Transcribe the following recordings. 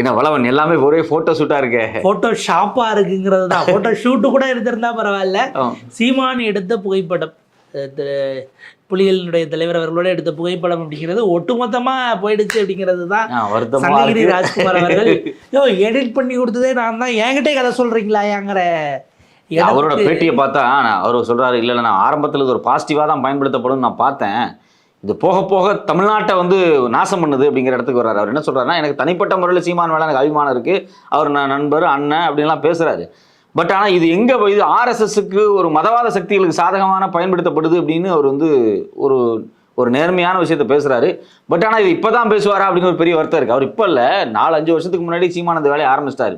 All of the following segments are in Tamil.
என்ன வளவன் எல்லாமே ஒரே போட்டோ ஷூட்டா இருக்கே. போட்டோ ஷாப்பா இருக்குங்கிறது தான் போட்டோ ஷூட்டு கூட இருந்திருந்தா பரவாயில்ல. சீமான் எடுத்த புகைப்படம் புலிகளினுடைய தலைவர் அவர்களோட எடுத்த புகைப்படம் அப்படிங்கிறது ஒட்டுமொத்தமா போயிடுச்சு அப்படிங்கிறது தான் சங்ககிரி. ராஜ்குமார் அவர்கள் யோ எடிட் பண்ணி கொடுத்ததே நான் தான். என்கிட்டே கதை சொல்றீங்களா ஏங்கிற அவரோட பேட்டியை பார்த்தா அவர் சொல்றாரு இல்ல நான் ஆரம்பத்துல இது ஒரு பாசிட்டிவா தான் பயன்படுத்தப்படும் நான் பார்த்தேன். இது போக போக தமிழ்நாட்டை வந்து நாசம் பண்ணுது அப்படிங்கிற இடத்துக்கு வர்றாரு. அவர் என்ன சொல்கிறாருன்னா எனக்கு தனிப்பட்ட முறையில் சீமான் மேலே எனக்கு அபிமானம் இருக்குது அவர் நான் நண்பர் அண்ணன் அப்படின்லாம் பேசுகிறாரு பட் ஆனால் இது எங்கே போய் இது ஆர்எஸ்எஸ்க்கு ஒரு மதவாத சக்திகளுக்கு சாதகமான பயன்படுத்தப்படுது அப்படின்னு அவர் வந்து ஒரு ஒரு நேர்மையான விஷயத்த பேசுகிறாரு பட் ஆனால் இது இப்போ தான் பேசுவாரா அப்படின்னு ஒரு பெரிய வருத்தம் இருக்குது அவர் இப்போ இல்லை நாலு அஞ்சு வருஷத்துக்கு முன்னாடி சீமானந்த வேலையை ஆரம்பிச்சிட்டாரு.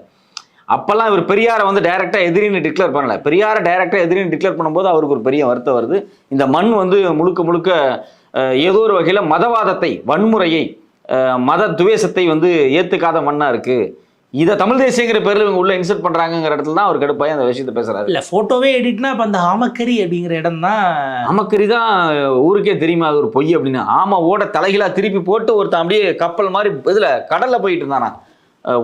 அப்போல்லாம் இவர் பெரியாரை வந்து டைரெக்டாக எதிரின்னு டிக்ளேர் பண்ணல. பெரியாரை டைரெக்டாக எதிரின்னு டிக்ளேர் பண்ணும்போது அவருக்கு ஒரு பெரிய வருத்தம் வருது. இந்த மண் வந்து முழுக்க முழுக்க ஏதோ ஒரு வகையில மதவாதத்தை வன்முறையை மத துவேஷத்தை வந்து ஏத்துக்காத மண்ணா இருக்கு. இதை தமிழ் தேசியங்கிற பேர்ல இவங்க உள்ள இன்சர்ட் பண்றாங்கங்கிற இடத்துல தான் அவர் கடுப்பாய் அந்த விஷயத்தை பேசுறாரு. இல்ல போட்டோவே எடிட்னா அப்ப அந்த ஆமக்கரி அப்படிங்கிற இடம் தான் அமக்கரி தான் ஊருக்கே தெரியுமா? அது ஒரு பொய் அப்படின்னு. ஆமா ஓட தலைகீழா திருப்பி போட்டு ஒருத்தன் அப்படியே கப்பல் மாதிரி இதுல கடல்ல போயிட்டு இருந்தானா.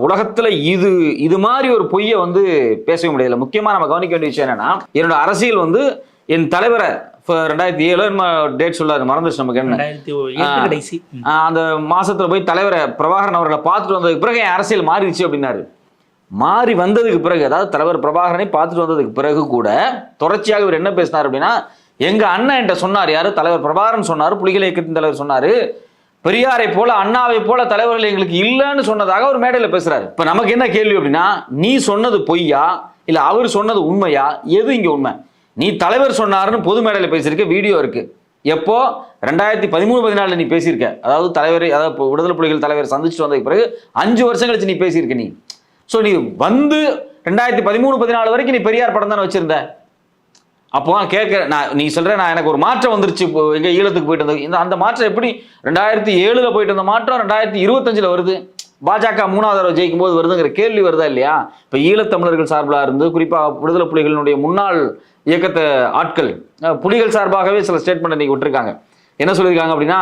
உலகத்துல இது இது மாதிரி ஒரு பொய்யை வந்து பேசவே முடியல. முக்கியமா நம்ம கவனிக்க வேண்டிய விஷயம் என்னன்னா என்னோட அரசியல் வந்து என் தலைவரை இப்ப ரெண்டாயிரத்தி ஏழு டேட் சொல்லாரு மறந்துச்சு நமக்கு என்ன? கடைசி. அந்த மாசத்துல போய் தலைவரை பிரபாகரன் அவர்களை பார்த்துட்டு வந்ததுக்கு பிறகு என் அரசியல் மாறிடுச்சு அப்படின்னாரு. மாறி வந்ததுக்கு பிறகு அதாவது தலைவர் பிரபாகரனை பார்த்துட்டு வந்ததுக்கு பிறகு கூட தொடர்ச்சியாக இவர் என்ன பேசினார் அப்படின்னா எங்க அண்ணன் என்கிட்ட சொன்னார் யாரு? தலைவர் பிரபாகரன் சொன்னார் புலிகள் இயக்கத்தின் தலைவர் சொன்னாரு. பெரியாரை போல அண்ணாவை போல தலைவர்கள் எங்களுக்கு இல்லைன்னு சொன்னதாக ஒரு மேடையில பேசுறாரு. இப்ப நமக்கு என்ன கேள்வி அப்படின்னா நீ சொன்னது பொய்யா? இல்ல அவர் சொன்னது உண்மையா? எது இங்க உண்மை? நீ தலைவர் சொன்னாருன்னு பொது மேடையில் பேசியிருக்க வீடியோ இருக்கு. எப்போ? ரெண்டாயிரத்தி பதிமூணு பதினாலில் நீ பேசியிருக்க. அதாவது தலைவர் அதாவது விடுதலை புலிகள் தலைவர் சந்திச்சுட்டு வந்ததுக்கு பிறகு அஞ்சு வருஷம் கழிச்சு நீ பேசியிருக்க நீ. ஸோ நீ வந்து ரெண்டாயிரத்தி பதிமூணு பதினாலு வரைக்கும் நீ பெரியார் படம் தானே வச்சிருந்த. அப்போ கேட்க நான் நீ சொல்ற நான் எனக்கு ஒரு மாற்றம் வந்துருச்சு. இப்போ எங்கள் ஈழத்துக்கு போயிட்டு இருந்தது இந்த அந்த மாற்றம் எப்படி? ரெண்டாயிரத்தி ஏழுல போயிட்டு இருந்த மாற்றம் ரெண்டாயிரத்தி இருபத்தஞ்சில் வருது. பாஜக மூணாவது தடவை ஜெயிக்கும் போது வருதுங்கிற கேள்வி வருதா இல்லையா? இப்போ ஈழத்தமிழர்கள் சார்பில் இருந்து குறிப்பா விடுதலை புலிகளினுடைய முன்னாள் இயக்கத்தை ஆட்கள் புலிகள் சார்பாகவே சில ஸ்டேட்மெண்ட் இன்னைக்கு விட்டுருக்காங்க. என்ன சொல்லியிருக்காங்க அப்படின்னா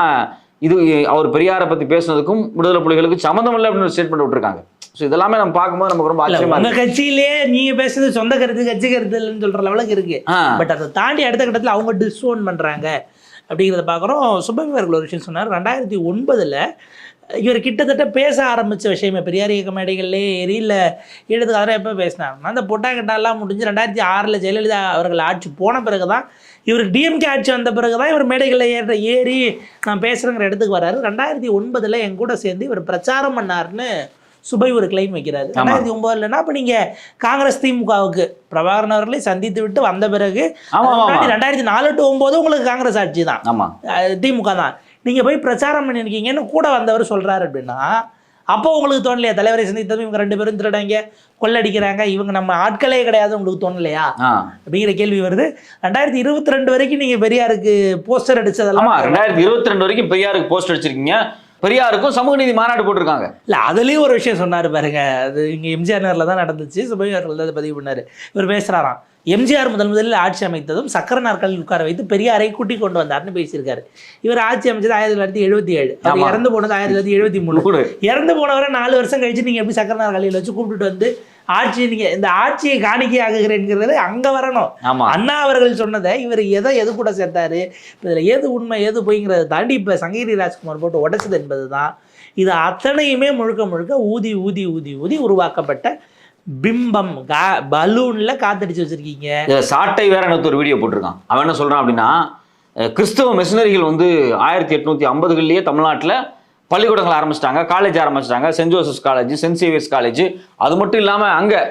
இது அவர் பெரியாரை பத்தி பேசுனதுக்கும் விடுதலை புலிகளுக்கு சம்மந்தம் இல்லை அப்படின்னு ஸ்டேட்மெண்ட் விட்டுருக்காங்க. ஸோ இதெல்லாமே நம்ம பார்க்கும்போது நமக்கு ரொம்ப ஆச்சரியமா உங்க கட்சியிலேயே நீங்க பேசுறது சொந்த கருத்து கட்சி கருத்து இல்லைன்னு சொல்ற லெவலுக்கு இருக்கு. பட் அதை தாண்டி அடுத்த கட்டத்தில் அவங்க டிஸ்ஓன் பண்ணுறாங்க அப்படிங்கிறத பார்க்குறோம். சுப்பவி அவர்கள் ஒரு விஷயம் சொன்னார். ரெண்டாயிரத்தி ஒன்பதில் இவர் கிட்டத்தட்ட பேச ஆரம்பித்த விஷயமே. பெரியார் இயக்க மேடைகள்லே ஏறி இல்லை ஈழத்துக்காக எப்போ பேசினாங்க அந்த பொட்டாக்கட்டாலாம் முடிஞ்சு ரெண்டாயிரத்தி ஆறில் ஜெயலலிதா அவர்கள் ஆட்சி போன பிறகு தான் இவருக்கு டிஎம்கே ஆட்சி வந்த பிறகு தான் இவர் மேடைகளில் ஏற ஏறி நான் பேசுகிறேங்கிற இடத்துக்கு வராரு. ரெண்டாயிரத்தி ஒன்பதில் என் கூட சேர்ந்து இவர் பிரச்சாரம் பண்ணாருன்னு சுபை ஒரு கிளைம் வைக்கிறாரு. ரெண்டாயிரத்தி ஒன்பதுலன்னா அப்போ நீங்கள் காங்கிரஸ் திமுகவுக்கு பிரபாகரன் அவர்களை சந்தித்து விட்டு வந்த பிறகு ரெண்டாயிரத்தி நாலு டு ஒன்பது உங்களுக்கு காங்கிரஸ் ஆட்சி தான் திமுக தான் நீங்கள் போய் பிரச்சாரம் பண்ணியிருக்கீங்கன்னு கூட வந்தவர் சொல்கிறாரு அப்படின்னா அப்போ உங்களுக்கு தோணலையா? தலைவரை சந்தித்ததும் இவங்க ரெண்டு பேரும் திருடாங்க கொள்ளடிக்கிறாங்க இவங்க நம்ம ஆட்களே கிடையாது உங்களுக்கு தோணலையா? அப்படிங்கிற கேள்வி வருது. ரெண்டாயிரத்தி இருபத்தி ரெண்டு வரைக்கும் நீங்கள் பெரியாருக்கு போஸ்டர் அடிச்சதெல்லாம் ரெண்டாயிரத்தி இருபத்தி ரெண்டு வரைக்கும் பெரியாருக்கு போஸ்ட் அடிச்சிருக்கீங்க. பெரியாருக்கும் சமூக நீதி மாநாடு போட்டிருக்காங்க. இல்லை அதுலேயும் ஒரு விஷயம் சொன்னார் பாருங்க. அது இங்கே எம்ஜிஆர் நகரில் தான் நடந்துச்சு. தான் அதை பதிவு பண்ணார். இவர் பேசுகிறாராம் எம்ஜிஆர் முதல் முதலில் ஆட்சி அமைத்ததும் சக்கர நாற்காலில் உட்கார வைத்து பெரியாரை கூட்டி கொண்டு வந்தார்னு பேசியிருக்காரு. இவர் ஆட்சி அமைச்சது ஆயிரத்தி தொள்ளாயிரத்தி எழுபத்தி ஏழு. அவர். இறந்து போனது ஆயிரத்தி தொள்ளாயிரத்தி எழுபத்தி மூணு. இறந்து போனவரை நாலு வருஷம் கழிச்சு நீங்கள் எப்படி சக்கர நாற்காலியில் வச்சு கூப்பிட்டுட்டு வந்து ஆட்சி நீங்கள் இந்த ஆட்சியை காணிக்கை ஆகுகிறேங்கிறது அங்கே வரணும். அண்ணா அவர்கள் சொன்னதை இவர் எதை எது கூட சேர்த்தாரு? இதில் எது உண்மை எது பொய்ங்கிறத தாண்டி இப்போ சங்ககிரி ராஜ்குமார் போட்டு உடைச்சது என்பது தான் இது அத்தனையுமே முழுக்க முழுக்க ஊதி ஊதி ஊதி ஊதி உருவாக்கப்பட்ட பிம்பம். கா பலூனில் காத்தடிச்சு வச்சிருக்கீங்க. சாட்டை வேற எனக்கு ஒரு வீடியோ போட்டிருக்கான். அவன் என்ன சொல்றான் அப்படின்னா கிறிஸ்தவ மிஷினரிகள் வந்து ஆயிரத்தி எட்நூத்தி ஐம்பதுகள்லயே தமிழ்நாட்டுல பள்ளிக்கூடங்கள் ஆரம்பிச்சிட்டாங்க காலேஜ் ஆரம்பிச்சிட்டாங்க saint Joseph's college saint Xavier's college அது மட்டும் இல்லாமல் அங்கே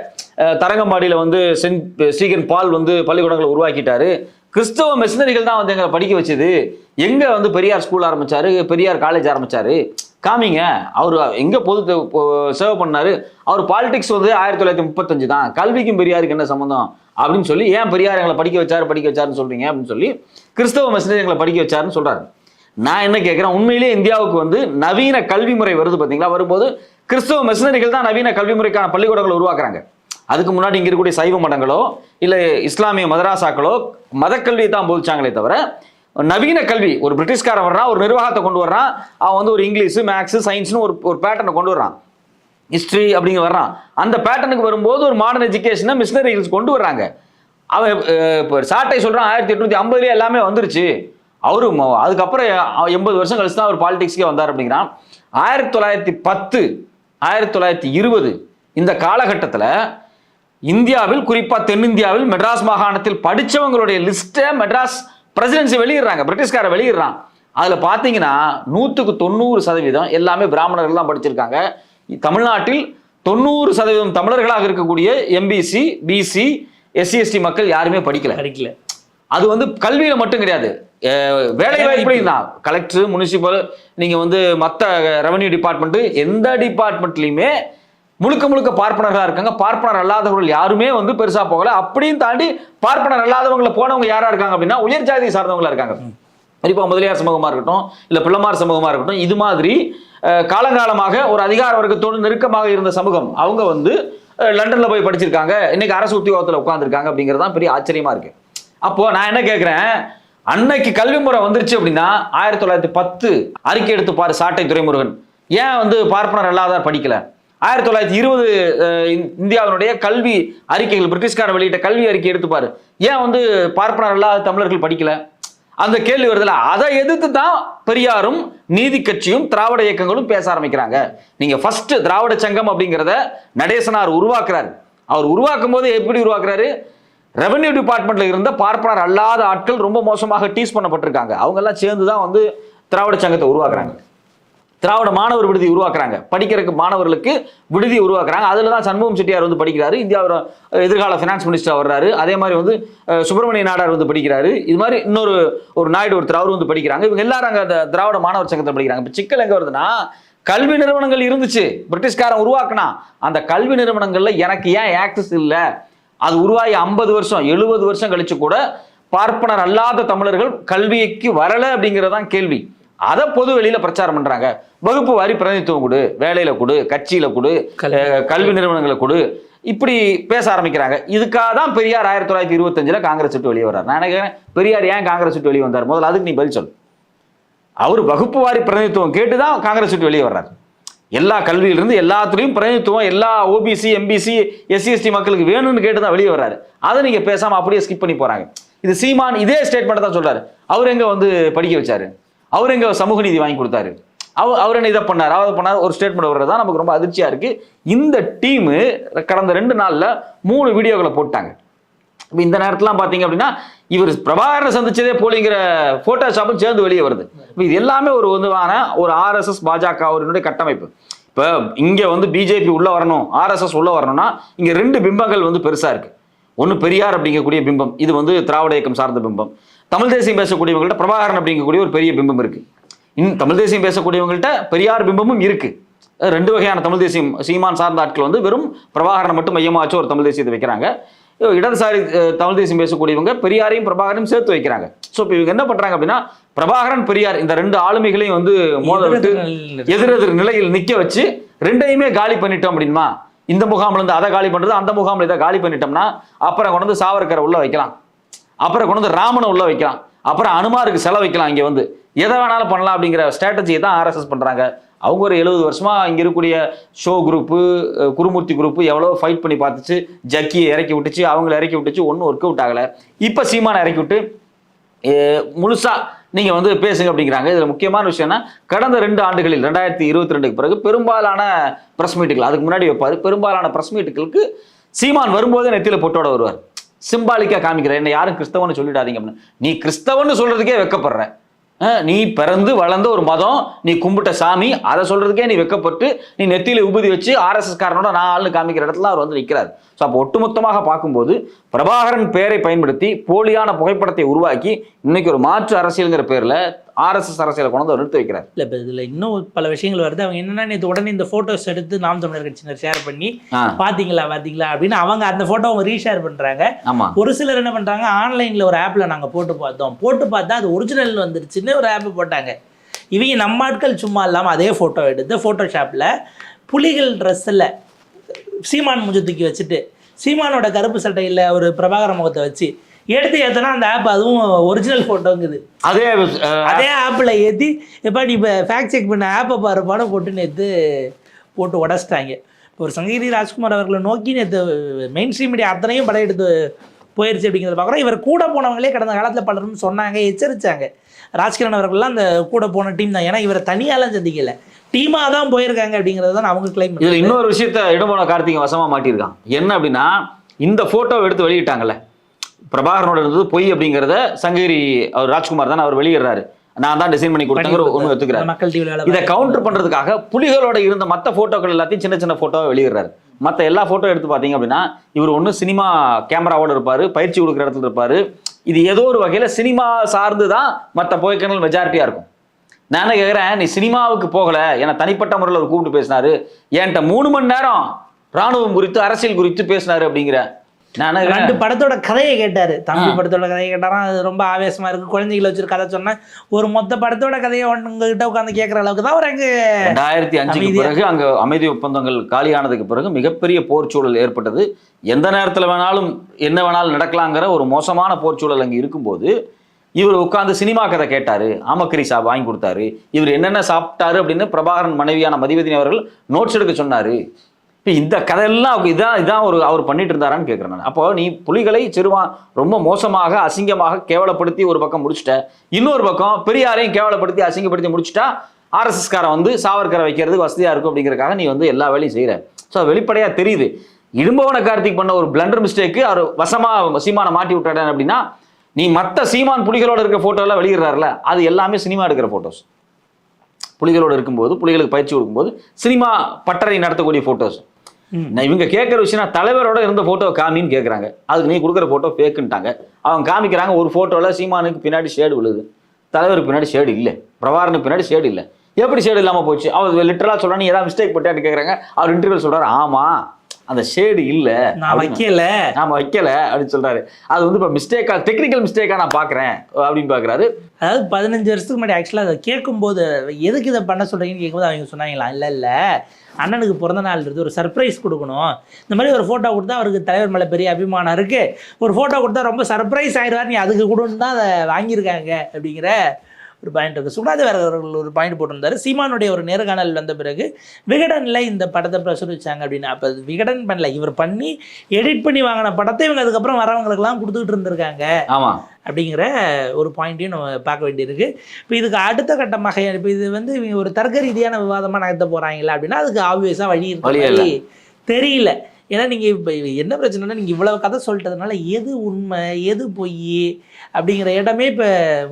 தரங்கம்பாடியில் வந்து சென்ட் ஸ்ரீகன் பால் வந்து பள்ளிக்கூடங்களை உருவாக்கிட்டாரு. கிறிஸ்தவ மிஷினரிகள் தான் வந்து எங்களை படிக்க வச்சது. எங்கே வந்து பெரியார் ஸ்கூல் ஆரம்பிச்சாரு பெரியார் காலேஜ் ஆரம்பிச்சாரு? காமிங்க. அவர் எங்கே பொது சேவ் பண்ணார்? அவர் பாலிடிக்ஸ் வந்து ஆயிரத்தி தொள்ளாயிரத்தி முப்பத்தஞ்சு தான். கல்விக்கும் பெரியாருக்கு என்ன சம்மந்தம் அப்படின்னு சொல்லி ஏன் பெரியார் எங்களை படிக்க வச்சார் படிக்க வச்சாருன்னு சொல்கிறீங்க அப்படின்னு சொல்லி கிறிஸ்தவ மிஷினரி எங்களை படிக்க வச்சாருன்னு சொல்கிறாரு நான் என்ன கேட்குறேன் உண்மையிலேயே இந்தியாவுக்கு வந்து நவீன கல்வி முறை வருது பார்த்தீங்களா வரும்போது கிறிஸ்தவ மிஷினரிகள் தான் நவீன கல்வி முறைக்கான பள்ளிக்கூடங்களை உருவாக்குறாங்க. அதுக்கு முன்னாடி இங்கே இருக்கக்கூடிய சைவ மடங்களோ இல்லை இஸ்லாமிய மதராசாக்களோ மதக்கல்வியை தான் போதிச்சாங்களே தவிர நவீன கல்வி ஒரு பிரிட்டிஷ்காரன் வர்றான் ஒரு நிர்வாகத்தை கொண்டு வர்றான் அவன் வந்து ஒரு இங்கிலீஷு மேக்ஸு சயின்ஸ்னு ஒரு ஒரு பேட்டர்னை கொண்டு வர்றான். ஹிஸ்ட்ரி அப்படிங்க வர்றான். அந்த பேட்டர்னுக்கு வரும்போது ஒரு மாடர்ன் எஜுகேஷனை மிஷினரிஸ் கொண்டு வர்றாங்க. அவன் இப்போ சாட்டை சொல்கிறான் ஆயிரத்தி எட்நூற்றி ஐம்பதுலேயே எல்லாமே வந்துருச்சு. அவரு அதுக்கப்புறம் எண்பது வருஷம் கழிச்சு தான் அவர் பாலிடிக்ஸ்க்கே வந்தார் அப்படிங்கிறான். ஆயிரத்தி தொள்ளாயிரத்தி பத்து ஆயிரத்தி தொள்ளாயிரத்தி இருபது இந்த காலகட்டத்தில் இந்தியாவில் குறிப்பாக தென்னிந்தியாவில் மெட்ராஸ் மாகாணத்தில் படித்தவங்களுடைய லிஸ்ட்டை மெட்ராஸ் பிரசிடென்சி வெளியிடுறாங்க. பிரிட்டிஷ்கார வெளியிடுறான். அதில் பார்த்தீங்கன்னா நூற்றுக்கு தொண்ணூறு சதவீதம் எல்லாமே பிராமணர்கள் தான் படிச்சிருக்காங்க. தமிழ்நாட்டில் தொண்ணூறு சதவீதம் தமிழர்களாக இருக்கக்கூடிய எம்பிசி பிசி எஸ்சி எஸ்டி மக்கள் யாருமே படிக்கல. கிடைக்கல அது வந்து கல்வியில மட்டும் கிடையாது. வேலை வாய்ப்புலையும் தான் கலெக்டர் முனிசிபல் நீங்க வந்து மற்ற ரெவன்யூ டிபார்ட்மெண்ட் எந்த டிபார்ட்மெண்ட்லையுமே முழுக்க முழுக்க பார்ப்பனர்களா இருக்காங்க. பார்ப்பனர் அல்லாதவர்கள் யாருமே வந்து பெருசா போகல. அப்படியும் தாண்டி பார்ப்பனர் அல்லாதவங்கள போனவங்க யாரா இருக்காங்க அப்படின்னா உயர் ஜாதி சார்ந்தவங்களா இருக்காங்க. குறிப்பா முதலியார் சமூகமா இருக்கட்டும் இல்ல பிள்ளைமார் சமூகமா இருக்கட்டும் இது மாதிரி காலங்காலமாக ஒரு அதிகார வர்க்கத்தோடு நெருக்கமாக இருந்த சமூகம் அவங்க வந்து லண்டன்ல போய் படிச்சிருக்காங்க. இன்னைக்கு அரசு உத்தியோகத்துல உட்கார்ந்திருக்காங்க அப்படிங்கிறது தான் பெரிய ஆச்சரியமா இருக்கு. அப்போ நான் என்ன கேட்கிறேன் அன்னைக்கு கல்வி முறை வந்துருச்சு அப்படின்னா ஆயிரத்தி தொள்ளாயிரத்தி பத்து அறிக்கை எடுத்து பாரு சாட்டை துரைமுருகன் ஏன் வந்து பார்ப்பனர் அல்லாதார் படிக்கல? ஆயிரத்தி தொள்ளாயிரத்தி இருபது இந்தியாவினுடைய கல்வி அறிக்கைகள் பிரிட்டிஷ்கார வெளியிட்ட கல்வி அறிக்கை எடுத்துப்பாரு ஏன் வந்து பார்ப்பனர் அல்லாத தமிழர்கள் படிக்கல? அந்த கேள்வி வருதுல அதை எதிர்த்து தான் பெரியாரும் நீதி கட்சியும் திராவிட இயக்கங்களும் பேச ஆரம்பிக்கிறாங்க. நீங்க ஃபர்ஸ்ட் திராவிட சங்கம் அப்படிங்கிறத நடேசனார் உருவாக்குறாரு. அவர் உருவாக்கும் போது எப்படி உருவாக்குறாரு? ரெவன்யூ டிபார்ட்மெண்ட்ல இருந்த பார்ப்பனர் அல்லாத ஆட்கள் ரொம்ப மோசமாக டீஸ் பண்ணப்பட்டிருக்காங்க. அவங்க எல்லாம் சேர்ந்து தான் வந்து திராவிட சங்கத்தை உருவாக்குறாங்க. திராவிட மாணவர் விடுதி உருவாக்குறாங்க. படிக்கிறதுக்கு மாணவர்களுக்கு விடுதி உருவாக்குறாங்க. அதில் தான் சண்முகம் செட்டியார் வந்து படிக்கிறாரு. இந்தியாவோட எதிர்கால ஃபினான்ஸ் மினிஸ்டர் வர்றாரு. அதே மாதிரி வந்து சுப்பிரமணிய நாடார் வந்து படிக்கிறாரு. இது மாதிரி இன்னொரு ஒரு நாயுடு ஒருத்தர் அவர் வந்து படிக்கிறாங்க. இவங்க எல்லாரும் அங்கே அந்த திராவிட மாணவர் சங்கத்தில் படிக்கிறாங்க. இப்போ சிக்கல் எங்கே வருதுன்னா கல்வி நிறுவனங்கள் இருந்துச்சு. பிரிட்டிஷ்காரன் உருவாக்குனா அந்த கல்வி நிறுவனங்களில் எனக்கு ஏன் ஆக்சஸ் இல்லை? அது உருவாகி ஐம்பது வருஷம் எழுபது வருஷம் கழிச்சு கூட பார்ப்பனர் அல்லாத தமிழர்கள் கல்விக்கு வரல அப்படிங்கறதுதான் கேள்வி. அதை பொது வெளியில பிரச்சாரம் பண்றாங்க. வகுப்பு வாரி பிரதிநிதித்துவம் கொடு வேலையில கொடு கட்சியில கொடு கல்வி. நிறுவனங்களை கொடு. இப்படி பேச ஆரம்பிக்கிறாங்க. இதுக்காக தான் பெரியார் ஆயிரத்தி தொள்ளாயிரத்தி இருபத்தஞ்சுல காங்கிரஸ் விட்டு வெளியே வர்றார். நான் நினைக்கிறேன் பெரியார் ஏன் காங்கிரஸ் விட்டு வெளியே வந்தார்? முதல்ல அதுக்கு நீ பதில் சொல்லு. அவர் வகுப்பு வாரி பிரதிநிதித்துவம் கேட்டு தான் காங்கிரஸ் விட்டு வெளியே வர்றார். எல்லா கல்வியிலிருந்து எல்லாத்துலேயும் பிரதிநிதித்துவம் எல்லா ஓபிசி எம்பிசி எஸ்சி எஸ்டி மக்களுக்கு வேணும்னு கேட்டு தான் வெளியே வர்றாரு. அதை நீங்கள் பேசாமல் அப்படியே ஸ்கிப் பண்ணி போகிறாங்க இது சீமான் இதே ஸ்டேட்மெண்ட் தான் சொல்கிறார் அவர் எங்கே வந்து படிக்க வச்சாரு? அவர் எங்கே சமூக நீதி வாங்கி கொடுத்தாரு? அவர் அவர் என்ன இதை பண்ணார்? அவர் பண்ணார் ஒரு ஸ்டேட்மெண்ட் வர்றது தான் நமக்கு ரொம்ப அதிர்ச்சியாக இருக்குது இந்த டீமு கடந்த ரெண்டு நாளில் மூணு வீடியோக்களை போட்டாங்க. இப்போ இந்த நேரத்துலாம் பார்த்தீங்க அப்படின்னா இவர் பிரபாகரனை சந்திச்சதே போலிங்கிற ஃபோட்டோஷாப்பும் சேர்ந்து வெளியே வருது. இப்போ இது எல்லாமே ஒரு வந்துவான ஒரு ஆர்எஸ்எஸ் பாஜக அவர்களுடைய கட்டமைப்பு. இப்போ இங்கே வந்து பிஜேபி உள்ளே வரணும் ஆர்எஸ்எஸ் உள்ளே வரணும்னா இங்கே ரெண்டு பிம்பங்கள் வந்து பெருசாக இருக்குது ஒன்று பெரியார் அப்படிங்கக்கூடிய பிம்பம் இது வந்து திராவிட இயக்கம் சார்ந்த பிம்பம். தமிழ் தேசியம் பேசக்கூடியவங்கள்ட்ட பிரபாகரன் அப்படிங்கக்கூடிய ஒரு பெரிய பிம்பம் இருக்குது இன்னும் தமிழ் தேசியம் பேசக்கூடியவங்கள்ட்ட பெரியார் பிம்பமும் இருக்குது ரெண்டு வகையான தமிழ் தேசியம் சீமான் சார்ந்த ஆட்கள் வந்து வெறும் பிரபாகரனை மட்டும் மையமா வச்சு ஒரு தமிழ் தேசியத்தை வைக்கிறாங்க. இடதுசாரி தமிழ் தேசியம் பேசக்கூடியவங்க பெரியாரையும் பிரபாகரையும் சேர்த்து வைக்கிறாங்க. ஸோ இப்போ இவங்க என்ன பண்றாங்க அப்படின்னா பிரபாகரன் பெரியார் இந்த ரெண்டு ஆளுமைகளையும் வந்து மோத விட்டு எதிரெதிர் நிலையில் நிக்க வச்சு ரெண்டையுமே காலி பண்ணிட்டோம் அப்படின்னா இந்த முகாம்ல இருந்து அதை காலி பண்றது அந்த முகாம்ல இதை காலி பண்ணிட்டோம்னா அப்புறம் கொண்டு வந்து சாவர்கரை உள்ள வைக்கலாம். அப்புறம் கொண்டு வந்து ராமனை உள்ள வைக்கலாம். அப்புறம் அனுமாருக்கு செலவு வைக்கலாம் இங்க வந்து. எதை வேணாலும் பண்ணலாம் அப்படிங்கிற ஸ்ட்ராட்டஜியை தான் ஆர்எஸ்எஸ் பண்றாங்க. அவங்க ஒரு எழுபது வருஷமா இங்க இருக்கக்கூடிய ஷோ குரூப்பு குருமூர்த்தி குரூப்பு எவ்வளோ ஃபைட் பண்ணி பார்த்துச்சு. ஜக்கியை இறக்கி விட்டுச்சு அவங்கள இறக்கி விட்டுச்சு ஒன்றும் ஒர்க் அவுட் ஆகலை. இப்போ சீமானை இறக்கி விட்டு முழுசா நீங்க வந்து பேசுங்க அப்படிங்கிறாங்க. இதுல முக்கியமான விஷயம்னா கடந்த ரெண்டு ஆண்டுகளில் ரெண்டாயிரத்தி இருபத்தி ரெண்டுக்கு பிறகு பெரும்பாலான பிரஸ் மீட்டுகள் அதுக்கு முன்னாடி வைப்பாரு. பெரும்பாலான பிரஸ் மீட்டுகளுக்கு சீமான் வரும்போதே நெத்தியில பொட்டோட வருவார். சிம்பாலிக்கா காமிக்கிறேன் என்ன யாரும் கிறிஸ்தவன்னு சொல்லிடாதீங்க அப்படின்னு. நீ கிறிஸ்தவன்னு சொல்றதுக்கே வெக்கப்படுற. நீ பிறந்து வளர்ந்த ஒரு மதம் நீ கும்பிட்ட சாமி அதை சொல்றதுக்கே நீ வெக்கப்பட்டு நீ நெத்தியில உபதி வச்சு ஆர்எஸ்எஸ் காரனோட நான் ஆள்னு காமிக்கிற இடத்துல அவர் வந்து நிற்கிறார் ஸோ அப்போ ஒட்டுமொத்தமாக பார்க்கும்போது பிரபாகரன் பெயரை பயன்படுத்தி போலியான புகைப்படத்தை உருவாக்கி இன்னைக்கு ஒரு மாற்று அரசியலுங்கிற பேரில் ஆர்எஸ்எஸ் அரசியலை கொண்டு வந்து நிறுத்தி வைக்கிறார். இல்லை இப்போ இதில் இன்னும் பல விஷயங்கள் வருது. அவங்க என்னன்னா நேற்று உடனே இந்த ஃபோட்டோஸ் எடுத்து நாம் தமிழர் கட்சியினர் ஷேர் பண்ணி ஆ. பாத்தீங்களா பாத்தீங்களா? அப்படின்னு அவங்க அந்த ஃபோட்டோ அவங்க ரீஷேர் பண்றாங்க. ஆமா. ஒரு சிலர் என்ன பண்றாங்க ஆன்லைன்ல ஒரு ஆப்ல நாங்க போட்டு பார்த்தோம். போட்டு பார்த்தா அது ஒரிஜினல் வந்துருச்சுன்னு ஒரு ஆப் போட்டாங்க. இவங்க நம்ம ஆட்கள் சும்மா இல்லாம அதே ஃபோட்டோ எடுத்து ஃபோட்டோஷாப்ல புலிகள் ட்ரெஸ்ஸில் சீமான் முஞ்சு தூக்கி வச்சுட்டு சீமானோட கருப்பு சட்டையில் ஒரு பிரபாகர முகத்தை வச்சு எடுத்து ஏற்றினா அந்த ஆப் அதுவும் ஒரிஜினல் ஃபோட்டோங்குது அதே அதே ஆப்பில் ஏற்றி எப்போ நீ இப்போ ஃபேக்ட் செக் பண்ண ஆப்பை பாருப்பான போட்டு நேற்று போட்டு உடச்சிட்டாங்க. ஒரு சங்ககிரி ராஜ்குமார் அவர்களை நோக்கி நேற்று மெயின் ஸ்ட்ரீம் மீடியா அத்தனையும் படையெடுத்து போயிருச்சு அப்படிங்கிறத பார்க்குறோம். இவர் கூட போனவங்களே கடந்த காலத்தில் பலரும் சொன்னாங்க எச்சரிச்சாங்க. ராஜ்கிரண் அவர்கள்லாம் அந்த கூட போன டீம் தான். ஏன்னா இவரை தனியாலாம் சந்திக்கல. டீமாக தான் போயிருக்காங்க அப்படிங்கிறது தான் அவங்க கிளைம் இதுல இன்னொரு விஷயத்த இடம்போன கார்த்திகை வசமா மாட்டியிருக்கான். என்ன அப்படின்னா இந்த போட்டோவை எடுத்து வெளியிட்டாங்கல்ல. பிரபாகரனோட இருந்தது பொய் அப்படிங்கிறத சங்ககிரி அவர் ராஜ்குமார் தான் அவர் வெளியிடுறாரு. நான் தான் டிசைன் பண்ணி கொடுத்தேங்கிற ஒன்று ஒத்துக்கிறார். டிவியில் இதை கவுண்டர் பண்றதுக்காக புலிகளோட இருந்த மற்ற போட்டோக்கள் எல்லாத்தையும் சின்ன சின்ன போட்டோவை வெளியிடுறாரு. மற்ற எல்லா போட்டோ எடுத்து பார்த்தீங்க அப்படின்னா இவர் ஒன்று சினிமா கேமராவோட இருப்பாரு பயிற்சி கொடுக்குற இடத்துல இருப்பாரு. இது ஏதோ ஒரு வகையில் சினிமா சார்ந்து தான் மற்ற புகைக்கணல் மெஜாரிட்டியாக இருக்கும். நான் என்ன கேட்குறேன் நீ சினிமாவுக்கு போகல என தனிப்பட்ட முறையில் அவர் கூப்பிட்டு பேசினாரு. என்கிட்ட மூணு மணி நேரம் ராணுவம் குறித்து அரசியல் குறித்து பேசினாரு அப்படிங்கிற நான் ரெண்டு படத்தோட கதையை கேட்டாரு. தம்பி படத்தோட கதையை கேட்டாராம் அது ரொம்ப ஆவேசமா இருக்கு. குழந்தைகளை வச்சிருக்க கதை சொன்னா ஒரு மொத்த படத்தோட கதையை உங்ககிட்ட உட்காந்து கேட்குற அளவுக்கு தான் அவர் அங்கே ரெண்டாயிரத்தி அஞ்சுக்கு பிறகு அங்க அமைதி ஒப்பந்தங்கள் காலியானதுக்கு பிறகு மிகப்பெரிய போர் சூழல் ஏற்பட்டது. எந்த நேரத்துல வேணாலும் என்ன வேணாலும் நடக்கலாங்கிற ஒரு மோசமான போர் சூழல் அங்க இருக்கும்போது இவர் உட்கார்ந்து சினிமா கதை கேட்டாரு. ஆமக்கரி சாப் வாங்கி கொடுத்தாரு. இவர் என்னென்ன சாப்பிட்டாரு அப்படின்னு பிரபாகரன் மனைவியான மதிவதினி அவர்கள் நோட்ஸ் எடுக்க சொன்னாரு. இந்த கதையெல்லாம் அவங்க இதான் இதான் ஒரு அவர் பண்ணிட்டு இருந்தாரான்னு கேட்குறேன் நான். அப்போ நீ புலிகளை சிறுவான் ரொம்ப மோசமாக அசிங்கமாக கேவலப்படுத்தி ஒரு பக்கம் முடிச்சுட்ட. இன்னொரு பக்கம் பெரியாரையும் கேவலப்படுத்தி அசிங்கப்படுத்தி முடிச்சுட்டா ஆர்எஸ்எஸ்காரன் வந்து சாவர்கரை வைக்கிறதுக்கு வசதியாக இருக்கும் அப்படிங்கறதுக்காக நீ வந்து எல்லா வேலையும் செய்கிற ஸோ வெளிப்படையாக தெரியுது. இடும்பவன கார்த்திக் பண்ண ஒரு பிளண்டர் மிஸ்டேக்கு அவர் வசமாக சீமானை மாட்டி விட்டாரு அப்படின்னா நீ மற்ற சீமான் புலிகளோட இருக்க ஃபோட்டோலாம் வெளியிடுறாருல அது எல்லாமே சினிமா எடுக்கிற ஃபோட்டோஸ் புலிகளோடு இருக்கும்போது புலிகளுக்கு பயிற்சி கொடுக்கும்போது சினிமா பட்டறை நடத்தக்கூடிய ஃபோட்டோஸ் நான் இவங்க கேட்குற விஷயம் தலைவரோட இருந்த போட்டோ காமின்னு கேட்குறாங்க. அதுக்கு நீ கொடுக்குற போட்டோ ஃபேக்குன்ட்டாங்க அவங்க காமிக்கிறாங்க ஒரு போட்டோவில் சீமானுக்கு பின்னாடி ஷேடு விழுது. தலைவருக்கு பின்னாடி ஷேடு இல்லை. பிரபாரனுக்கு பின்னாடி ஷேடு இல்லை. எப்படி ஷேடு இல்லாமல் போச்சு? அவர் லிட்டரலாக சொல்கிறாங்க ஏதாவது மிஸ்டேக் பண்ணிட்டான்னு கேட்குறாங்க. அவர் இன்டர்வியூ சொல்கிறார் ஆமா. அந்த ஷேடு இல்லை நான் வைக்கல. நாம வைக்கல அப்படின்னு சொல்றாரு. அது வந்து இப்போ மிஸ்டேக்கா டெக்னிக்கல் மிஸ்டேக்கா நான் பார்க்குறேன் அப்படின்னு பார்க்குறாரு. அதாவது பதினஞ்சு வருஷத்துக்கு முன்னாடி ஆக்சுவலாக அதை கேட்கும்போது எதுக்கு இதை பண்ண சொல்கிறீங்கன்னு கேட்கும்போது அவங்க சொன்னாங்களா? இல்லை இல்லை. அண்ணனுக்கு பிறந்த நாள் இருந்து ஒரு சர்ப்ரைஸ் கொடுக்கணும். இந்த மாதிரி ஒரு ஃபோட்டோ கொடுத்தா அவருக்கு தலைவர் மேலே பெரிய அபிமானம் இருக்குது ஒரு ஃபோட்டோ கொடுத்தா ரொம்ப சர்ப்ரைஸ் ஆயிடுவார் நீ அதுக்கு கொடுன்னு தான் அதை வாங்கியிருக்காங்க அப்படிங்கிற ஒரு பாயிண்ட் இருக்குது சுகாதார அவர்கள் ஒரு பாயிண்ட் போட்டிருந்தாரு. சீமானுடைய ஒரு நேர்காணல் வந்த பிறகு விகடனில் இந்த படத்தை பிரசுரிச்சாங்க அப்படின்னு அப்போ விகடன் பண்ணல. இவர் பண்ணி எடிட் பண்ணி வாங்கின படத்தை இவங்க அதுக்கப்புறம் வரவங்களுக்கெல்லாம் கொடுத்துக்கிட்டு இருந்திருக்காங்க. ஆமா. அப்படிங்கிற ஒரு பாயிண்ட்டையும் நம்ம பார்க்க வேண்டியிருக்கு. இப்போ இதுக்கு அடுத்த கட்டமாக இப்போ இது வந்து இவங்க ஒரு தர்க்க ரீதியான விவாதமாக நகர்த்த போகிறாங்களா அப்படின்னா அதுக்கு ஆப்வியஸாக வழி இருக்க தெரியல. ஏன்னா நீங்கள் இப்போ என்ன பிரச்சனைனா நீங்கள் இவ்வளோ கதை சொல்லிட்டதுனால எது உண்மை எது பொய் அப்படிங்கிற இடமே இப்போ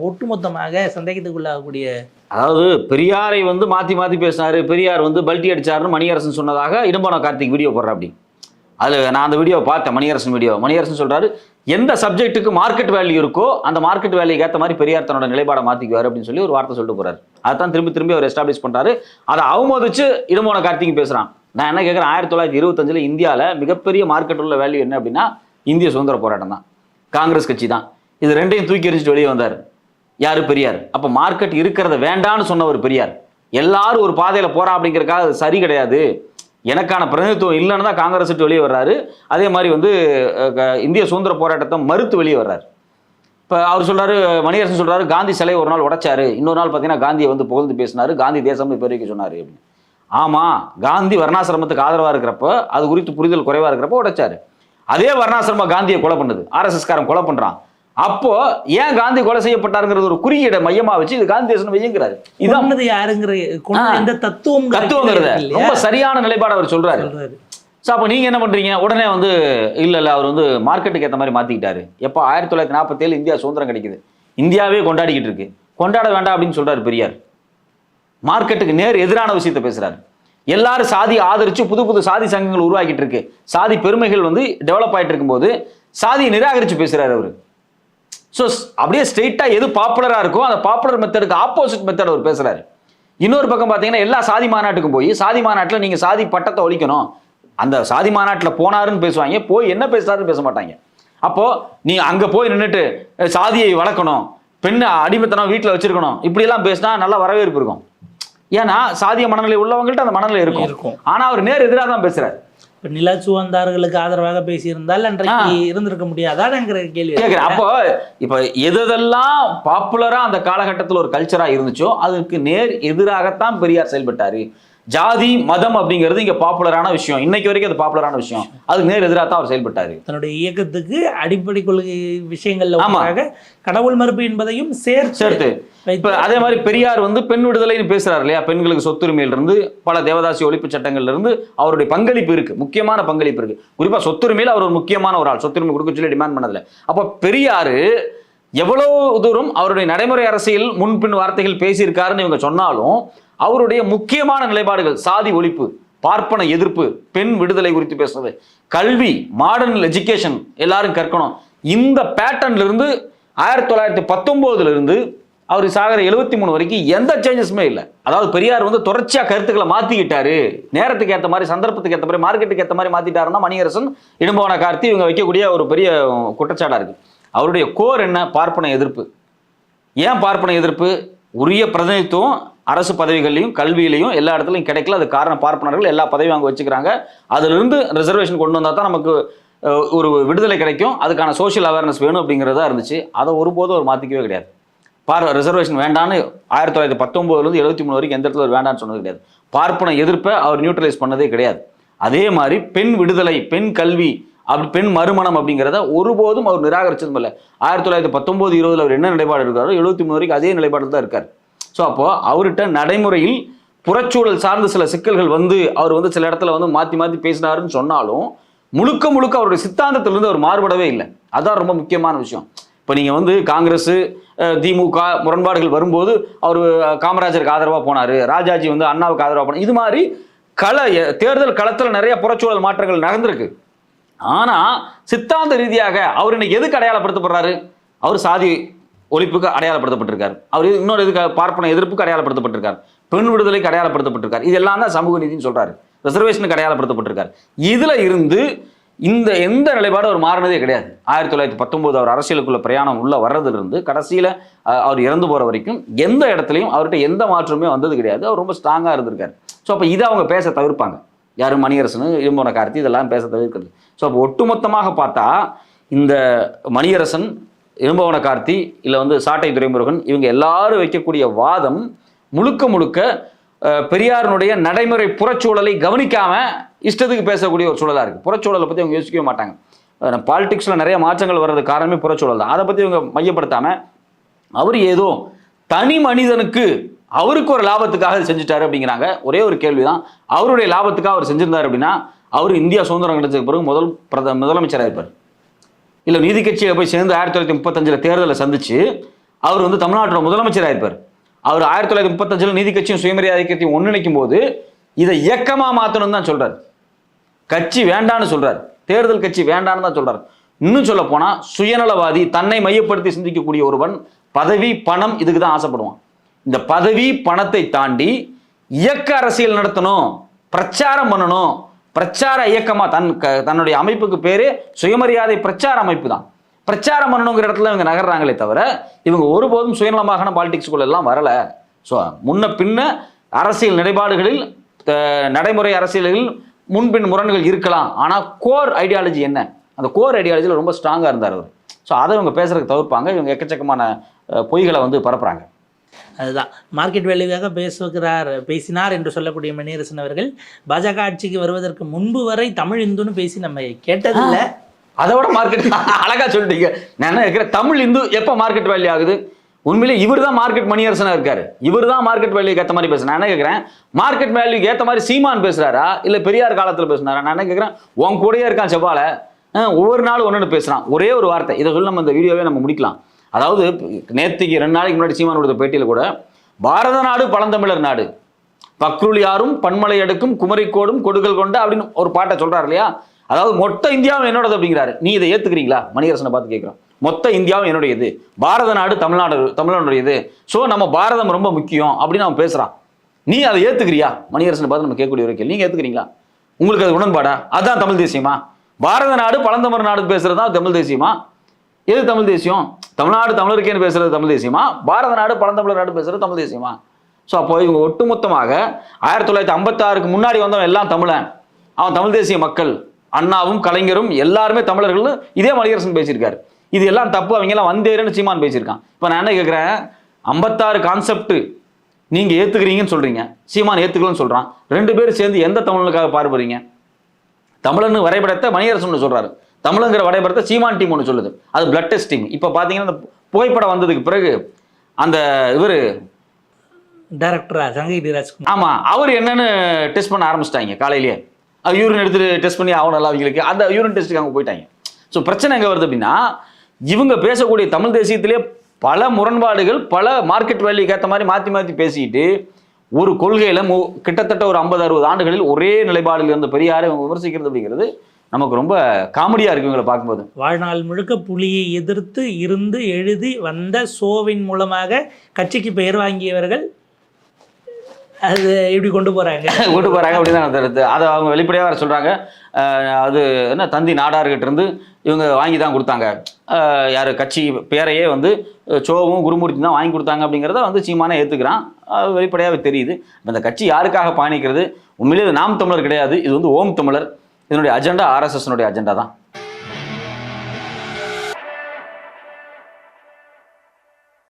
ஒட்டுமொத்தமாக சந்தேகத்துக்குள்ளாகக்கூடிய அதாவது பெரியாரை வந்து மாற்றி மாற்றி பேசினார். பெரியார் வந்து பல்ட்டி அடிச்சாருன்னு மணியரசன் சொன்னதாக இடம்போன கார்த்திக் வீடியோ போடுற அப்படி. அதில் நான் அந்த வீடியோ பார்த்தேன் மணியரசன் வீடியோ. மணியரசன் சொல்கிறாரு எந்த சப்ஜெக்ட்டுக்கு மார்க்கெட் வேல்யூ இருக்கோ அந்த மார்க்கெட் வேல்யூக்கு ஏற்ற மாதிரி பெரியார் தன்னோட நிலைப்பாடை மாற்றிக்குவார் அப்படின்னு சொல்லி ஒரு வார்த்தை சொல்லிட்டு போறாரு. அதான் திரும்பி திரும்பி அவர் எஸ்டாப்ளிஷ் பண்ணுறாரு அதை அவமதிச்சு இடம்போன கார்த்திக் பேசுகிறான் நான் என்ன கேட்குறேன் ஆயிரத்தி தொள்ளாயிரத்தி இருபத்தஞ்சில் இந்தியாவில் மிகப்பெரிய மார்க்கெட் உள்ள வேல்யூ என்ன அப்படின்னா இந்திய சுதந்திர போராட்டம் தான். காங்கிரஸ் கட்சி தான். இது ரெண்டையும் தூக்கி எறிஞ்சிட்டு வெளியே வந்தார். யார்? பெரியார். அப்போ மார்க்கெட் இருக்கிறத வேண்டான்னு சொன்னவர் பெரியார். எல்லாரும் ஒரு பாதையில் போறா அப்படிங்கிறக்காக அது சரி கிடையாது. எனக்கான பிரதிநிதித்துவம் இல்லைன்னு தான் காங்கிரஸ் விட்டு வெளியே வர்றாரு. அதே மாதிரி வந்து க- இந்திய சுதந்திர போராட்டத்தை மறுத்து வெளியே வர்றாரு. இப்போ அவர் சொல்கிறாரு மணியரசன் சொல்கிறாரு காந்தி சிலை ஒரு நாள் உடைச்சாரு. இன்னொரு நாள் பார்த்தீங்கன்னா காந்தியை வந்து புகழ்ந்து பேசினார். காந்தி தேசம்னு பேர் வைக்க சொன்னார் அப்படின்னு. ஆமா காந்தி வர்ணாசிரமத்துக்கு ஆதரவா இருக்கிறப்ப அது குறித்து புரிதல் குறைவா இருக்கிறப்ப உடைச்சாரு. அதே வர்ணாசிரம காந்தியை கொலை பண்ணுது. ஆர்எஸ்எஸ் காரன் கொலை பண்றான். அப்போ ஏன் காந்தி கொலை செய்யப்பட்டாருங்கிறது ஒரு குறியீடை மையமா வச்சு இது காந்தி தேசம் வையுங்கிறாரு இதான் யாருங்கிற தத்துவம் தத்துவங்கிறத. ரொம்ப சரியான நிலைப்பாடு அவர் சொல்றாரு. ஸோ அப்போ நீங்கள் என்ன பண்ணுறீங்க உடனே வந்து இல்லை இல்லை அவர் வந்து மார்க்கெட்டுக்கு ஏற்ற மாதிரி மாற்றிக்கிட்டாரு எப்போ? ஆயிரத்தி தொள்ளாயிரத்தி நாற்பத்தேழு இந்தியா சுதந்திரம் கிடைக்குது. இந்தியாவே கொண்டாடிக்கிட்டு இருக்கு. கொண்டாட வேண்டாம் அப்படின்னு சொல்றாரு பெரியார். மார்க்கெட்டுக்கு நேர் எதிரான விஷயத்தை பேசுறாரு. எல்லாரும் சாதி ஆதரிச்சு புது புது சாதி சங்கங்கள் உருவாக்கிட்டு இருக்கு. சாதி பெருமைகள் வந்து டெவலப் ஆயிட்டு இருக்கும்போது சாதியை நிராகரிச்சு பேசுறாரு அவரு. ஸோ அப்படியே ஸ்ட்ரெயிட்டாக எது பாப்புலராக இருக்கோ அந்த பாப்புலர் மெத்தடுக்கு ஆப்போசிட் மெத்தட் அவர் பேசுறாரு. இன்னொரு பக்கம் பார்த்தீங்கன்னா எல்லா சாதி மாநாட்டுக்கும் போய் சாதி மாநாட்டில் நீங்கள் சாதி பட்டத்தை ஒழிக்கணும். அந்த சாதி மாநாட்டில் போனாருன்னு பேசுவாங்க போய் என்ன பேசுறாருன்னு பேச மாட்டாங்க. அப்போ நீ அங்கே போய் நின்றுட்டு சாதியை வளர்க்கணும் பெண்ணை அடிமைத்தனம் வீட்டில் வச்சிருக்கணும் இப்படியெல்லாம் பேசினா நல்ல வரவேற்பு இருக்கும். ஏன்னா சாதிய மனநிலை உள்ளவங்கள்ட்ட அந்த மனநிலை இருக்கும். இருக்கும். ஆனா அவர் நேர் எதிராக தான் பேசுறாரு. இப்போ நிலச்சுவந்தார்களுக்கு ஆதரவாக பேசியிருந்தால் அன்றைக்கு இருந்திருக்க முடியாதாங்கிற கேள்வி கேட்குறேன் அப்போ இப்போ எதெல்லாம் பாப்புலரா அந்த காலகட்டத்தில் ஒரு கல்ச்சரா இருந்துச்சோ அதுக்கு நேர் எதிராகத்தான் பெரியார் செயல்பட்டாரு. ஜாதி மதம் அப்படிங்கிறது இங்க பாப்புலரான விஷயம். இன்னைக்கு வரைக்கும் அது பாப்புலரான விஷயம். அதுக்கு நேர் எதிராக தான் அவர் செயல்பட்டாரு. தன்னுடைய இயக்கத்துக்கு அடிப்படை கொள்கை விஷயங்கள்ல ஆமா. ஒன்றாக கடவுள் மறுப்பு என்பதையும் சேர்த்து சேர்த்து. இப்ப அதே மாதிரி பெரியார் வந்து பெண் விடுதலைன்னு பேசுறாரு இல்லையா? பெண்களுக்கு சொத்துரிமையில இருந்து பல தேவதாசி ஒழிப்பு சட்டங்கள்ல இருந்து அவருடைய பங்களிப்பு இருக்கு. முக்கியமான பங்களிப்பு இருக்கு. குறிப்பா சொத்துரிமையில அவர் ஒரு முக்கியமான ஒரு ஆள். சொத்துரிமை கொடுக்க சொல்லி டிமாண்ட் பண்ணதுல அப்ப பெரியாரு எவ்வளவு தூரம் அவருடைய நடைமுறை அரசியல் முன்பின் வார்த்தைகள் பேசியிருக்காருன்னு இவங்க சொன்னாலும் அவருடைய முக்கியமான நிலைப்பாடுகள் சாதி ஒழிப்பு பார்ப்பன எதிர்ப்பு பெண் விடுதலை குறித்து பேசுறது. கல்வி மாடர்ன் எஜுகேஷன் எல்லாரும் கற்கணும். இந்த பேட்டர்ன்ல இருந்து ஆயிரத்தி தொள்ளாயிரத்தி பத்தொன்பதுல இருந்து அவர் சாகர எழுபத்தி மூணு வரைக்கும் எந்த சேஞ்சஸுமே இல்லை. அதாவது பெரியார் வந்து தொடர்ச்சியா கருத்துக்களை மாத்திக்கிட்டாரு. நேரத்துக்கு ஏற்ற மாதிரி சந்தர்ப்பத்துக்கு ஏற்ற மாதிரி மார்க்கெட்டுக்கு ஏற்ற மாதிரி மாத்திட்டாருன்னா மணியரசன் இடும்பவன கார்த்தி இவங்க வைக்கக்கூடிய ஒரு பெரிய குற்றச்சாடா இருக்கு. அவருடைய கோர் என்ன? பார்ப்பன எதிர்ப்பு. ஏன் பார்ப்பன எதிர்ப்பு? உரிய பிரதிநிதித்துவம் அரசு பதவிகள்லையும் கல்வியிலையும் எல்லா இடத்துலையும் கிடைக்கல. அது காரணம் பார்ப்பனர்கள் எல்லா பதவியும் அங்கே வச்சுக்கிறாங்க. அதிலிருந்து ரிசர்வேஷன் கொண்டு வந்தால் தான் நமக்கு ஒரு விடுதலை கிடைக்கும். அதுக்கான சோஷியல் அவேர்னஸ் வேணும் அப்படிங்கிறதா இருந்துச்சு. அதை ஒருபோதும் அவர் மாற்றிக்கவே கிடையாது. பார் ரிசர்வேஷன் வேண்டான்னு ஆயிரத்தி தொள்ளாயிரத்தி பத்தொம்போதுலேருந்து எழுபத்தி மூணு வரைக்கும் எந்த இடத்துல வேண்டான்னு சொன்னது கிடையாது. பார்ப்பன எதிர்ப்பை அவர் நியூட்ரலைஸ் பண்ணதே கிடையாது. அதே மாதிரி பெண் விடுதலை பெண் கல்வி அப்படி பெண் மறுமணம் அப்படிங்கிறத ஒருபோதும் அவர் நிராகரிச்சதும் இல்லை. ஆயிரத்தி தொள்ளாயிரத்தி பத்தொம்போது இருபதுல அவர் என்ன நிலைப்பாடு இருக்காரோ எழுபத்தி மூணு வரைக்கும் அதே நிலைப்பாடு தான் இருக்கார். ஸோ அப்போ அவர்கிட்ட நடைமுறையில் புறச்சூழல் சார்ந்த சில சிக்கல்கள் வந்து அவர் வந்து சில இடத்துல வந்து மாற்றி மாற்றி பேசினாருன்னு சொன்னாலும் முழுக்க முழுக்க அவருடைய சித்தாந்தத்திலிருந்து அவர் மாறுபடவே இல்லை. அதான் ரொம்ப முக்கியமான விஷயம். இப்போ நீங்கள் வந்து காங்கிரஸ் திமுக முரண்பாடுகள் வரும்போது அவர் காமராஜருக்கு ஆதரவாக போனார் ராஜாஜி வந்து அண்ணாவுக்கு ஆதரவாக போனார். இது மாதிரி கள எ- தேர்தல் களத்தில் நிறைய புறச்சூழல் மாற்றங்கள் நடந்திருக்கு. ஆனால் சித்தாந்த ரீதியாக அவர் இன்னைக்கு எதுக்கு அடையாளப்படுத்தப்படுறாரு அவர் சாதி ஒழிப்புக்கு அடையாளப்படுத்தப்பட்டிருக்கார். அவர் இன்னொரு இதுக்கு பார்ப்பன எதிர்ப்புக்கு அடையாளப்படுத்தப்பட்டிருக்கார். பெண் விடுதலைக்கு அடையாளப்படுத்தப்பட்டிருக்கார். இதெல்லாம் தான் சமூக நீதினு சொல்கிறாரு ரிசர்வேஷனுக்கு அடையாளப்படுத்தப்பட்டிருக்கார். இதில் இருந்து இந்த எந்த நிலைப்பாடும் அவர் மாறினதே கிடையாது. ஆயிரத்தி தொள்ளாயிரத்தி பத்தொம்போது அவர் அரசியலுக்குள்ள பிரயாணம் உள்ள வர்றதுலேருந்து கடைசியில் அவர் இறந்து போகிற வரைக்கும் எந்த இடத்துலையும் அவர்கிட்ட எந்த மாற்றமே வந்தது கிடையாது. அவர் ரொம்ப ஸ்ட்ராங்காக இருந்திருக்காரு. ஸோ அப்போ இதை அவங்க பேச தவிர்ப்பாங்க. யாரும் மணியரசனு இரும்போன கார்த்தி இதெல்லாம் பேச தவிர்க்கிறது. ஸோ அப்போ ஒட்டுமொத்தமாக பார்த்தா இந்த மணியரசன் இரும்பவன கார்த்தி இல்லை வந்து சாட்டை துரைமுருகன் இவங்க எல்லாரும் வைக்கக்கூடிய வாதம் முழுக்க முழுக்க பெரியாருனுடைய பெரியாரினுடைய நடைமுறை புறச்சூழலை கவனிக்காம இஷ்டத்துக்கு பேசக்கூடிய ஒரு சூழலாக இருக்குது புறச்சூழலை பற்றி அவங்க யோசிக்கவே மாட்டாங்க. பாலிடிக்ஸில் நிறைய மாற்றங்கள் வர்றதுக்கு காரணமே புறச்சூழல் தான். அதை பற்றி இவங்க மையப்படுத்தாமல் அவர் ஏதோ தனி மனிதனுக்கு அவருக்கு ஒரு லாபத்துக்காக செஞ்சுட்டாரு அப்படிங்கிறாங்க. ஒரே ஒரு கேள்விதான். அவருடைய லாபத்துக்காக அவர் செஞ்சிருந்தார் அப்படின்னா அவர் இந்தியா சுதந்திரம் கிடைச்சதுக்கு பிறகு முதல் பிரத முதலமைச்சராக இருப்பார். இல்லை நீதி கட்சியில் போய் சேர்ந்து ஆயிரத்தி தொள்ளாயிரத்தி முப்பத்தஞ்சில் தேர்தலை சந்திச்சு அவர் வந்து தமிழ்நாட்டோட முதலமைச்சராக இருப்பார். அவர் ஆயிரத்தி தொள்ளாயிரத்தி முப்பத்தஞ்சில் நீதி கட்சியும் சுயமரியாதை கட்சியும் ஒன்றிணைக்கும் போது இதை இயக்கமாக மாற்றணும் தான் சொல்கிறார் கட்சி வேண்டான்னு சொல்கிறார் தேர்தல் கட்சி வேண்டான்னு தான் சொல்கிறார் இன்னும் சொல்ல போனால் சுயநலவாதி தன்னை மையப்படுத்தி சிந்திக்கக்கூடிய ஒருவன் பதவி பணம் இதுக்கு தான் ஆசைப்படுவான். இந்த பதவி பணத்தை தாண்டி இயக்க அரசியல் நடத்தணும் பிரச்சாரம் பண்ணணும். பிரச்சார இயக்கமாக தன் க- தன்னுடைய அமைப்புக்கு பேர் சுயமரியாதை பிரச்சார அமைப்பு தான். பிரச்சாரம் பண்ணணுங்கிற இடத்துல இவங்க நகர்றாங்களே தவிர இவங்க ஒருபோதும் சுயநலமாக பாலிடிக்ஸ்குள்ள வரலை வரல. ஸோ முன்ன பின்ன அரசியல் நிலைப்பாடுகளில் நடைமுறை அரசியல்களில் முன்பின் முரண்கள் இருக்கலாம். ஆனால் கோர் ஐடியாலஜி என்ன? அந்த கோர் ஐடியாலஜியில் ரொம்ப ஸ்ட்ராங்காக இருந்தார் அவர். ஸோ அதை இவங்க பேசுகிறதுக்கு தவிர்ப்பாங்க. இவங்க எக்கச்சக்கமான பொய்களை வந்து பரப்புகிறாங்க அதுதான். மார்க்கெட் வேல்யூவாக பேசுகிறார் பேசினார் என்று சொல்லக்கூடிய மணியரசன் அவர்கள் பாஜக ஆட்சிக்கு வருவதற்கு முன்பு வரை தமிழ் இந்துன்னு பேசி நம்ம கேட்டதில்லை. அதோட மார்க்கெட் அழகா சொல்லிட்டீங்க. நான் என்ன கேட்குறேன் தமிழ் இந்து எப்போ மார்க்கெட் வேல்யூ ஆகுது? உண்மையிலே இவர் தான் மார்க்கெட் மணியரசனா இருக்காரு. இவர் தான் மார்க்கெட் வேல்யூக்கு ஏற்ற மாதிரி பேசுறேன் நான் என்ன கேட்குறேன் மார்க்கெட் வேல்யூக்கு ஏற்ற மாதிரி சீமான் பேசுறாரா? இல்லை பெரியார் காலத்தில் பேசுனாரா? நான் என்ன கேட்குறேன் உன் கூடயே இருக்கான் செவ்வாழை. ஒவ்வொரு நாளும் ஒன்று பேசுறான். ஒரே ஒரு வார்த்தை. இதை சொல்லி நம்ம இந்த வீடியோவே நம்ம முடிக்கலாம். அதாவது நேற்றுக்கு ரெண்டு நாளைக்கு முன்னாடி சீமான் கொடுத்த பேட்டியில் கூட பாரத நாடு பழந்தமிழர் நாடு. பக்ருள் யாரும் பன்மலை எடுக்கும் குமரிக்கோடும் கொடுகள் கொண்ட அப்படின்னு ஒரு பாட்டை சொல்கிறார் இல்லையா? அதாவது மொத்த இந்தியாவும் என்னோடது அப்படிங்கிறாரு. நீ இதை ஏற்றுக்கிறீங்களா மணியரசனை பார்த்து கேட்குறோம். மொத்த இந்தியாவும் என்னுடையது. பாரத நாடு தமிழ்நாடு தமிழனுடையது. ஸோ நம்ம பாரதம் ரொம்ப முக்கியம் அப்படின்னு அவன் பேசுகிறான் நீ அதை ஏற்றுக்கிறியா மணியரசனை பார்த்து நம்ம கேட்கக்கூடிய ஒரு கேள்வி. நீங்க உங்களுக்கு அது உடன்பாடா? அதுதான் தமிழ் தேசியமா? பாரத நாடு பழந்தமிழ் நாடு பேசுறது தான் தமிழ் தேசியமா? எது தமிழ் தேசியம்? தமிழ்நாடு தமிழருக்கேன்னு பேசுறது தமிழ் தேசியமா? பாரத நாடு பழந்தமிழர் நாடு பேசுறது தமிழ் தேசியமா? ஸோ அப்போ இவங்க ஒட்டுமொத்தமாக ஆயிரத்தி தொள்ளாயிரத்தி ஐம்பத்தாறுக்கு முன்னாடி வந்தவன் எல்லாம் தமிழன். அவன் தமிழ் தேசிய மக்கள். அண்ணாவும் கலைஞரும் எல்லாருமே தமிழர்கள் இதே மணிகரசன் பேசியிருக்காரு. இது எல்லாம் தப்பு. அவங்க எல்லாம் வந்தேருன்னு சீமான் பேசியிருக்கான். இப்போ நான் என்ன கேட்குறேன்? ஐம்பத்தாறு கான்செப்ட் நீங்கள் ஏத்துக்கிறீங்கன்னு சொல்றீங்க. சீமான் ஏத்துக்கலன்னு சொல்றான். ரெண்டு பேரும் சேர்ந்து எந்த தமிழனுக்காக பாடுபடுறீங்க? தமிழன் வரைபடத்தை மணியரசன் சொல்கிறாரு சொல்றாரு. தமிழுங்கிற வரைபடத்தை சீமான் டீம் ஒன்று சொல்லுது. அது பிளட் டெஸ்ட் டீம் இப்போ பார்த்தீங்கன்னா அந்த புகைப்படம் வந்ததுக்கு பிறகு அந்த இவர் டைரக்டரா சங்ககிரி ராஜ்குமார் ஆமா அவர் என்னன்னு டெஸ்ட் பண்ண ஆரம்பிச்சிட்டாங்க காலையிலேயே. யூரின் எடுத்து டெஸ்ட் பண்ணி ஆகணும் அவங்களுக்கு. அந்த யூரின் டெஸ்ட்டுக்கு அவங்க போயிட்டாங்க. ஸோ பிரச்சனை எங்கே வருது அப்படின்னா இவங்க பேசக்கூடிய தமிழ் தேசியத்திலே பல முரண்பாடுகள் பல மார்க்கெட் வேல்யூக்கு ஏற்ற மாதிரி மாற்றி மாற்றி பேசிக்கிட்டு ஒரு கொள்கையில் மு கிட்டத்தட்ட ஒரு ஐம்பது அறுபது ஆண்டுகளில் ஒரே நிலைப்பாடில் இருந்த பெரியாரை விமர்சிக்கிறது அப்படிங்கிறது நமக்கு ரொம்ப காமெடியாக இருக்கு இவங்களை பார்க்கும்போது. வாழ்நாள் முழுக்க புலியை எதிர்த்து இருந்து எழுதி வந்த சோவின் மூலமாக கட்சிக்கு பெயர் வாங்கியவர்கள் அது இப்படி கொண்டு போறாங்க? கொண்டு போகிறாங்க அப்படின்னு தான் அதை அவங்க வெளிப்படையாக வேறு சொல்கிறாங்க அது என்ன தந்தி நாடார்கிட்ட இருந்து இவங்க வாங்கி தான் கொடுத்தாங்க. யார் கட்சி பேரையே வந்து சோவும் குருமூர்த்தி தான் வாங்கி கொடுத்தாங்க அப்படிங்கிறத வந்து சீமானே ஏற்றுக்கிறான் அது வெளிப்படையாகவே தெரியுது. இந்த கட்சி யாருக்காக பயணிக்கிறது உண்மையிலேயே நாம் தமிழர் கிடையாது. இது வந்து ஓம் தமிழர். இதனுடைய அஜெண்டா ஆர்எஸ்எஸ்னுடைய அஜெண்டா தான்.